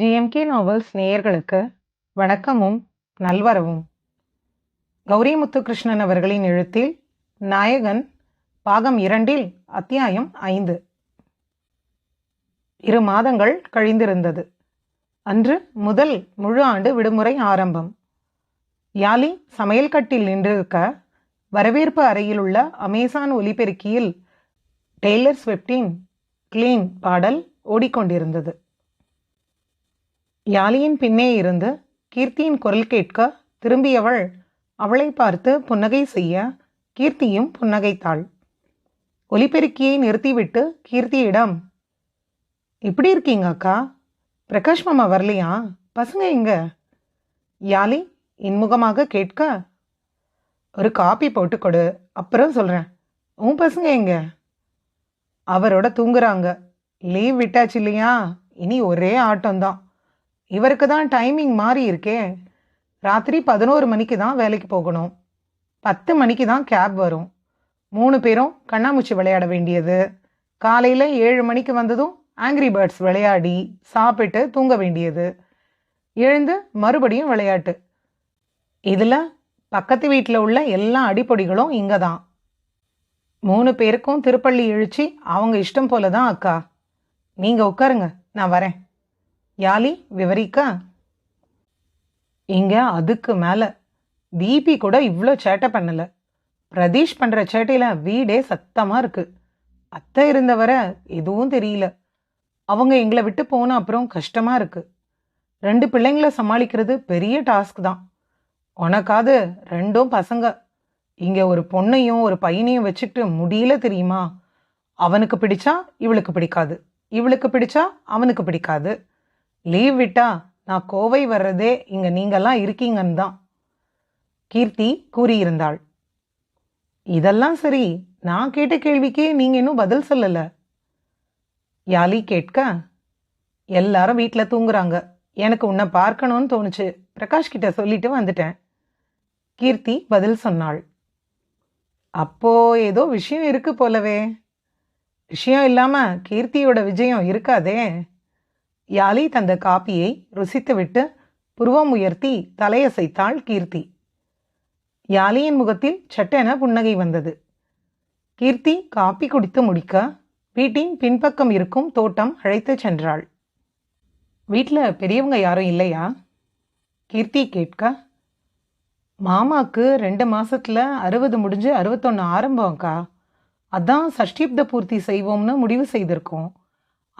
GMK novels நேயர்களுக்கு வணக்கமும் நல்வரவும். கௌரி முத்துகிருஷ்ணன் அவர்களின் எழுத்தில் நாயகன் பாகம் இரண்டில் அத்தியாயம் ஐந்து. இரு மாதங்கள் கழிந்திருந்தது. அன்று முதல் முழு ஆண்டு விடுமுறை ஆரம்பம். யாலி சமையல் கட்டில் நின்றிருக்க வரவேற்பு அறையில் உள்ள அமேசான் ஒலிபெருக்கியில் டெய்லர் ஸ்விப்டின் கிளீன் பாடல் ஓடிக்கொண்டிருந்தது. யாலியின் பின்னே இருந்து கீர்த்தியின் குரல் கேட்க திரும்பியவள் அவளை பார்த்து புன்னகை செய்ய கீர்த்தியும் புன்னகைத்தாள். ஒலிபெருக்கியை நிறுத்திவிட்டு கீர்த்தியிடம் இப்படி இருக்கீங்க அக்கா? பிரகாஷ் மாமா வரலையா? பசங்க எங்க? யாலி இன்முகமாக கேட்க ஒரு காப்பி போட்டு கொடு அப்புறம் சொல்கிறேன் உன் பசங்க எங்க? அவரோட தூங்குறாங்க. லீவ் விட்டாச்சு இல்லையா? இனி ஒரே ஆட்டம்தான். இவருக்கு தான் டைமிங் மாறி இருக்கே. ராத்திரி பதினோரு மணிக்கு தான் வேலைக்கு போகணும். பத்து மணிக்கு தான் கேப் வரும். மூணு பேரும் கண்ணாமூச்சி விளையாட வேண்டியது. காலையில் ஏழு மணிக்கு வந்ததும் ஆங்கிரி பேர்ட்ஸ் விளையாடி சாப்பிட்டு தூங்க வேண்டியது. எழுந்து மறுபடியும் விளையாட்டு. இதில் பக்கத்து வீட்டில் உள்ள எல்லா அடிப்பொடிகளும் இங்கே தான். மூணு பேருக்கும் திருப்பள்ளி இழுச்சி அவங்க இஷ்டம் போல தான் அக்கா. நீங்கள் உட்காருங்க நான் வரேன். யாலி விவரிக்கா? இங்க அதுக்கு மேலே தீபி கூட இவ்வளோ சேட்டை பண்ணல. பிரதீஷ் பண்ணுற சேட்டையில் வீடே சத்தமாக இருக்கு. அத்தை இருந்தவரை எதுவும் தெரியல. அவங்க எங்களை விட்டு போன அப்புறம் கஷ்டமாக இருக்கு. ரெண்டு பிள்ளைங்களை சமாளிக்கிறது பெரிய டாஸ்க் தான். உனக்காது ரெண்டும் பசங்க. இங்கே ஒரு பொண்ணையும் ஒரு பையனையும் வச்சுக்கிட்டு முடியல தெரியுமா? அவனுக்கு பிடிச்சா இவளுக்கு பிடிக்காது. இவளுக்கு பிடிச்சா அவனுக்கு பிடிக்காது. லீவ் விட்டா நான் கோவை வர்றதே இங்க நீங்கெல்லாம் இருக்கீங்கன்னு தான். கீர்த்தி கூறியிருந்தாள். இதெல்லாம் சரி நான் கேட்ட கேள்விக்கே நீங்க இன்னும் பதில் சொல்லல. யாலி கேட்க எல்லாரும் வீட்டில் தூங்குறாங்க. எனக்கு உன்னை பார்க்கணும்னு தோணுச்சு. பிரகாஷ் கிட்ட சொல்லிட்டு வந்துட்டேன். கீர்த்தி பதில் சொன்னாள். அப்போ ஏதோ விஷயம் இருக்கு போலவே. விஷயம் இல்லாம கீர்த்தியோட விஜயம் இருக்காதே. யாலி தந்த காப்பியை ருசித்துவிட்டு புருவம் உயர்த்தி தலையசைத்தாள் கீர்த்தி. யாலியின் முகத்தில் சட்டென புன்னகை வந்தது. கீர்த்தி காப்பி குடித்து முடிக்க வீட்டின் பின்பக்கம் இருக்கும் தோட்டம் அழைத்து சென்றாள். வீட்டில் பெரியவங்க யாரும் இல்லையா? கீர்த்தி கேட்க மாமாக்கு ரெண்டு மாசத்துல அறுபது முடிஞ்சு அறுபத்தொன்று ஆரம்பம் அக்கா அதான் சஷ்டிப்த பூர்த்தி செய்வோம்னு முடிவு செய்திருக்கோம்.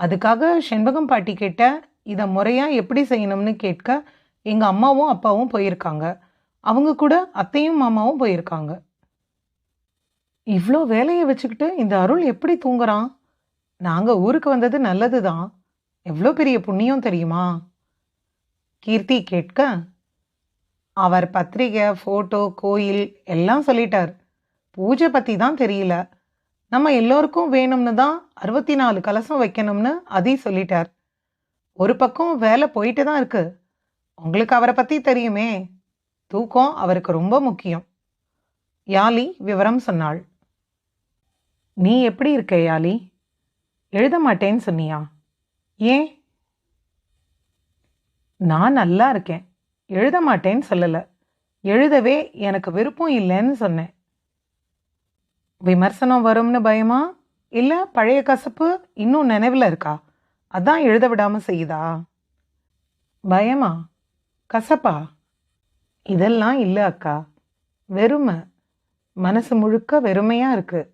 அதுக்காக செண்பகம் பாட்டி கிட்ட இதை முறையாக எப்படி செய்யணும்னு கேட்க எங்கள் அம்மாவும் அப்பாவும் போயிருக்காங்க. அவங்க கூட அத்தையும் மாமாவும் போயிருக்காங்க. இவ்வளோ வேலையை வச்சுக்கிட்டு இந்த அருள் எப்படி தூங்குறான்? நாங்கள் ஊருக்கு வந்தது நல்லது தான் எவ்வளோ பெரிய புண்ணியம் தெரியுமா? கீர்த்தி கேட்க அவர் பத்திரிகை ஃபோட்டோ கோயில் எல்லாம் சொல்லிட்டார். பூஜை பற்றி தான் தெரியல. நம்ம எல்லோருக்கும் வேணும்னு தான் அறுபத்தி நாலு கலசம் வைக்கணும்னு அதி சொல்லிட்டார். ஒரு பக்கம் வேலை போயிட்டு தான் இருக்கு. உங்களுக்கு அவரை பற்றி தெரியுமே. தூக்கம் அவருக்கு ரொம்ப முக்கியம். யாலி விவரம் சொன்னாள். நீ எப்படி இருக்க யாலி? எழுத மாட்டேன்னு சொன்னியா? ஏன்? நான் நல்லா இருக்கேன். எழுத மாட்டேன்னு சொல்லலை. எழுதவே எனக்கு விருப்பம் இல்லைன்னு சொன்னேன். விமர்சனம் வரும்னு பயமா? இல்லை பழைய கசப்பு இன்னும் நினைவில் இருக்கா? அதான் எழுத விடாமல் செய்யுதா? பயமா? கசப்பா? இதெல்லாம் இல்லை அக்கா. வெறுமை. மனசு முழுக்க வெறுமையாக இருக்குது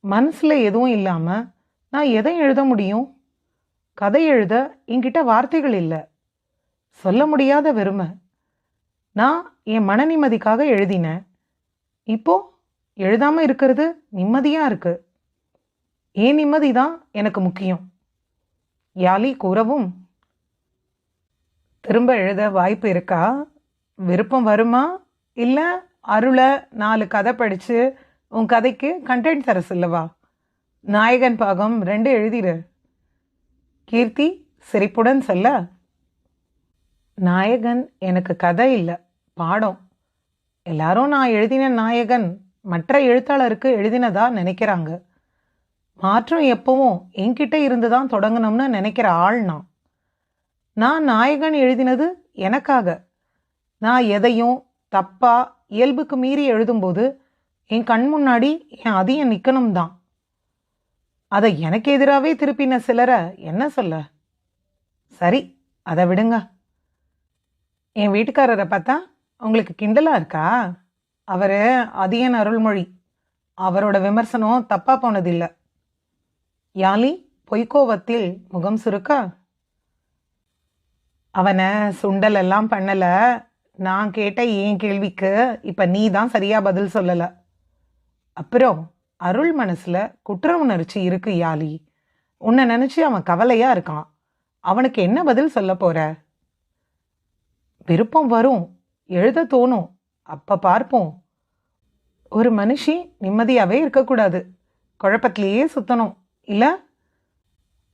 மனசில் எதுவும் இல்லாமல் நான் எதை எழுத முடியும்? கதை எழுத என்கிட்ட வார்த்தைகள் இல்லை. சொல்ல முடியாத வெறுமை. நான் என் மன நிம்மதிக்காக எழுதினேன். இப்போது எழுதாமல் இருக்கிறது நிம்மதியாக இருக்கு. ஏன் நிம்மதி தான் எனக்கு முக்கியம்? யாலி கூறவும் திரும்ப எழுத வாய்ப்பு இருக்கா? விருப்பம் வருமா? இல்லை அருளை நாலு கதை படித்து உன் கதைக்கு கண்டென்ட் தர சொல்லவா? நாயகன் பாகம் ரெண்டு எழுதிடு கீர்த்தி சிரிப்புடன் சொல்ல நாயகன் எனக்கு கதை இல்லை பாடம். எல்லாரும் நான் எழுதின நாயகன் மற்ற எழுத்தாளருக்கு எழுதினதா நினைக்கிறாங்க. மாற்றம் எப்பவும் என்கிட்ட இருந்து தான் தொடங்கணும்னு நினைக்கிற ஆள் நான். நான் நாயகன் எழுதினது எனக்காக. நான் எதையும் தப்பா இயல்புக்கு மீறி எழுதும்போது என் கண் முன்னாடி என் அதிகம் நிற்கணும் தான் அதை எனக்கு எதிராகவே திருப்பின சிலரை என்ன சொல்ல? சரி அதை விடுங்க. என் வீட்டுக்காரரை பார்த்தா உங்களுக்கு கிண்டலாக இருக்கா? அவர் அதியன் அருள்மொழி. அவரோட விமர்சனம் தப்பாக போனதில்லை. யாலி பொய்க்கோவத்தில் முகம் சுருக்க அவனை சுண்டல் எல்லாம் பண்ணலை. நான் கேட்ட ஏன் கேள்விக்கு இப்போ நீ தான் சரியாக பதில் சொல்லலை. அப்புறம் அருள் மனசில் குற்ற உணர்ச்சி இருக்கு யாலி உன்னை நினச்சி அவன் கவலையாக இருக்கான். அவனுக்கு என்ன பதில் சொல்ல போகிற விருப்பம் வரும். எழுத தோணும். அப்போ பார்ப்போம். ஒரு மனுஷி நிம்மதியாகவே இருக்கக்கூடாது. குழப்பத்திலேயே சுத்தணும். இல்லை?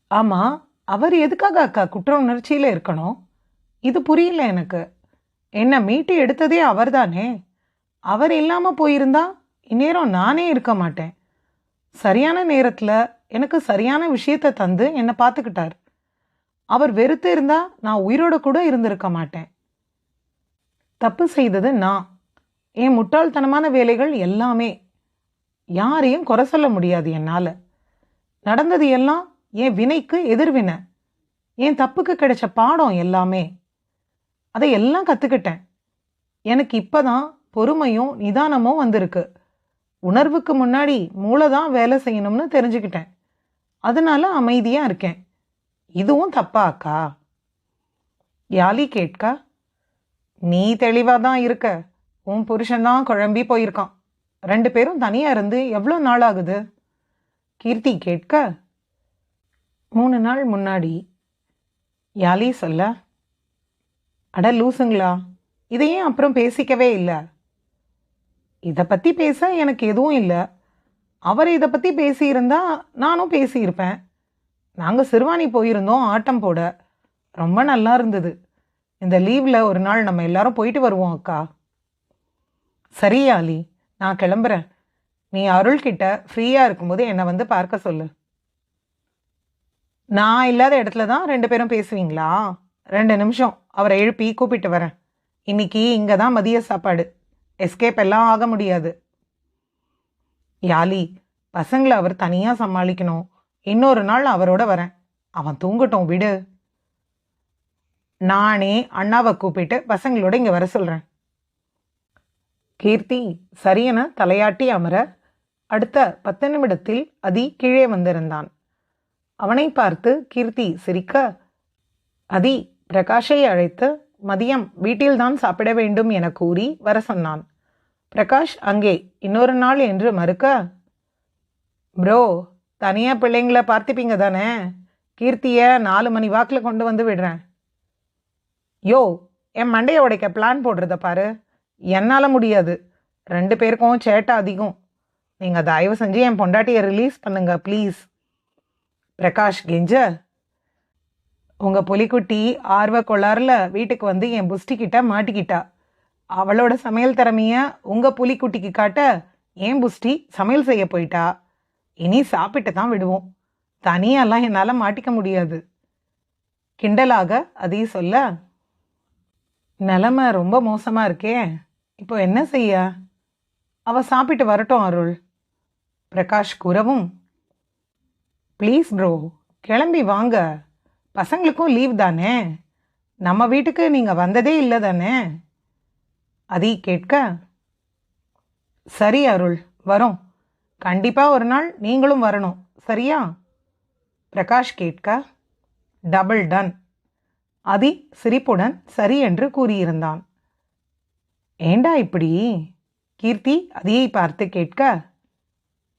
ஆமாம் அவர் எதுக்காக அக்கா குற்ற உணர்ச்சியில் இருக்கணும்? இது புரியல எனக்கு. என்ன மீட்டு எடுத்ததே அவர்தானே? அவர் இல்லாமல் போயிருந்தா இந்நேரம் நானே இருக்க மாட்டேன். சரியான நேரத்தில் எனக்கு சரியான விஷயத்தை தந்து என்னை பார்த்துக்கிட்டார். அவர் வெறுத்து இருந்தால் நான் உயிரோட கூட இருந்திருக்க மாட்டேன். தப்பு செய்தது நான். என் முட்டாள்தனமான வேலைகள் எல்லாமே யாரையும் குறை சொல்ல முடியாது என்னால். நடந்தது எல்லாம் என் வினைக்கு எதிர்வினை. என் தப்புக்கு கிடைச்ச பாடம் எல்லாமே. அதை எல்லாம் கற்றுக்கிட்டேன் எனக்கு இப்போதான் பொறுமையும் நிதானமும் வந்திருக்கு. உணர்வுக்கு முன்னாடி மூளை தான் வேலை செய்யணும்னு தெரிஞ்சுக்கிட்டேன். அதனால அமைதியாக இருக்கேன். இதுவும் தப்பா அக்கா யாலி கேட்கா? நீ தெளிவாக தான் இருக்க. உன் புருஷன்தான் குழம்பி போயிருக்கான். ரெண்டு பேரும் தனியாக இருந்து எவ்வளோ நாள் ஆகுது? கீர்த்தி கேட்க மூணு நாள் முன்னாடி யாலி சொல்ல அட லூசுங்களா இதையும் அப்புறம் பேசிக்கவே இல்லை? இதை பற்றி பேச எனக்கு எதுவும் இல்லை. அவர் இதை பற்றி பேசியிருந்தா நானும் பேசியிருப்பேன். நாங்கள் சிறுவாணி போயிருந்தோம் ஆட்டம் போட. ரொம்ப நல்லா இருந்தது. இந்த லீவில் ஒரு நாள் நம்ம எல்லாரும் போயிட்டு வருவோம் அக்கா. சரி ஆலி நான் கிளம்புறேன். நீ அருள்கிட்ட ஃப்ரீயாக இருக்கும்போது என்னை வந்து பார்க்க சொல்லு. நான் இல்லாத இடத்துல தான் ரெண்டு பேரும் பேசுவீங்களா? ரெண்டு நிமிஷம் அவரை எழுப்பி கூப்பிட்டு வரேன். இன்னைக்கு இங்கே தான் மதிய சாப்பாடு. எஸ்கேப் எல்லாம் ஆக முடியாது. யாலி பசங்களை அவர் தனியாக சமாளிக்கணும். இன்னொரு நாள் அவரோட வரேன். அவன் தூங்கட்டும் விடு. நானே அண்ணாவை கூப்பிட்டு பசங்களோட இங்கே வர சொல்கிறேன் கீர்த்தி சரியென தலையாட்டி அமர அடுத்த பத்து நிமிடத்தில் அதி கீழே வந்திருந்தான். அவனை பார்த்து கீர்த்தி சிரிக்க அதி பிரகாஷை அழைத்து மதியம் வீட்டில்தான் சாப்பிட வேண்டும் என கூறி வர சொன்னான். பிரகாஷ் அங்கே இன்னொரு நாள் என்று மறுக்க ப்ரோ தனியா பிள்ளைங்கள பார்த்துப்பீங்க தானே? கீர்த்திய நாலு மணி வாக்கில் கொண்டு வந்து விடுறேன். யோ என் மண்டையை உடைக்க பிளான் போடுறத பாரு. என்னால் முடியாது. ரெண்டு பேருக்கும் சேட்டை அதிகம். நீங்கள் தயவு செஞ்சு என் பொண்டாட்டியை ரிலீஸ் பண்ணுங்க ப்ளீஸ் பிரகாஷ் கெஞ்ச உங்கள் புலிக்குட்டி ஆர்வ கொள்ளாரில் வீட்டுக்கு வந்து என் புஷ்டிக்கிட்ட மாட்டிக்கிட்டா. அவளோட சமையல் திறமையை உங்கள் புலிக்குட்டிக்கு காட்ட ஏன் புஷ்டி சமையல் செய்ய போயிட்டா. இனி சாப்பிட்டு தான் விடுவோம். தனியாலாம் என்னால் மாட்டிக்க முடியாது. கிண்டலாக அதையும் சொல்ல நிலமை ரொம்ப மோசமாக இருக்கே. இப்போ என்ன செய்ய? அவ சாப்பிட்டு வரட்டும் அருள். பிரகாஷ் கூறவும் ப்ளீஸ் ப்ரோ கிளம்பி வாங்க. பசங்களுக்கும் லீவ் தானே? நம்ம வீட்டுக்கு நீங்கள் வந்ததே இல்லை தானே? அதி கேட்க சரி அருள் வரோம். கண்டிப்பாக ஒரு நாள் நீங்களும் வரணும். சரியா? பிரகாஷ் கேட்க டபுள் டன் அதி சிரிப்புடன் சரி என்று கூறியிருந்தான். ஏண்டா இப்படி? கீர்த்தி அதையே பார்த்து கேட்க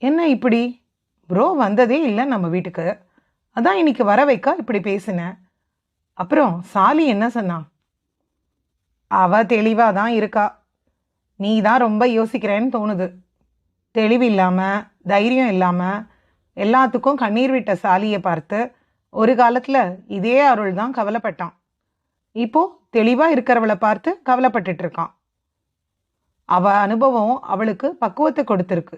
என்ன இப்படி? ப்ரோ வந்ததே இல்லை நம்ம வீட்டுக்கு. அதான் இன்னைக்கு வர வைக்க இப்படி பேசினேன் அப்புறம் சாலி என்ன சொன்னான் அவ தெளிவாக தான் இருக்கா. நீ தான் ரொம்ப யோசிக்கிறேன்னு தோணுது. தெளிவு இல்லாமல் தைரியம் இல்லாமல் எல்லாத்துக்கும் கண்ணீர் விட்ட சாலியை பார்த்து ஒரு காலத்தில் இதே அருள் தான் கவலைப்பட்டான். இப்போது தெளிவாக இருக்கிறவளை பார்த்து கவலைப்பட்டுட்டு அவள் அவ அனுபவம் அவளுக்கு பக்குவத்தை கொடுத்துருக்கு.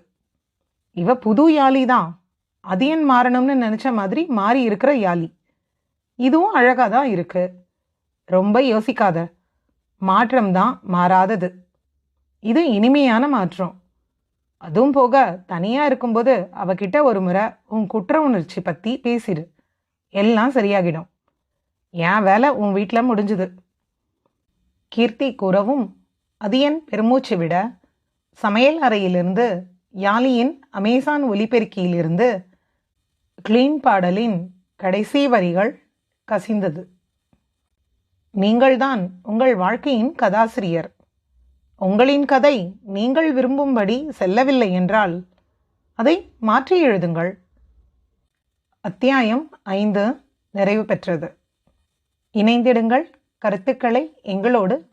இவ புது யாழி தான். அதியன் மாறணும்னு நினச்ச மாதிரி மாறி இருக்கிற யாழி இதுவும் அழகாக தான் இருக்கு. ரொம்ப யோசிக்காத. மாற்றம்தான் மாறாதது. இது இனிமையான மாற்றம். அதுவும் போக தனியாக இருக்கும்போது அவகிட்ட ஒரு முறை உன் குற்ற உணர்ச்சி பற்றி பேசிடு எல்லாம் சரியாகிடும். என் வேலை உன் வீட்டில் முடிஞ்சுது. கீர்த்தி கூறவும் அது என் பெருமூச்சு விட சமையல் அறையிலிருந்து யாலியின் அமேசான் ஒலிபெருக்கியிலிருந்து கிளீன் பாடலின் கடைசி வரிகள் கசிந்தது. நீங்கள்தான் உங்கள் வாழ்க்கையின் கதாசிரியர். உங்களின் கதை நீங்கள் விரும்பும்படி செல்லவில்லை என்றால் அதை மாற்றி எழுதுங்கள். அத்தியாயம் ஐந்து நிறைவு பெற்றது. இணைந்திடுங்கள் கருத்துக்களை எங்களோடு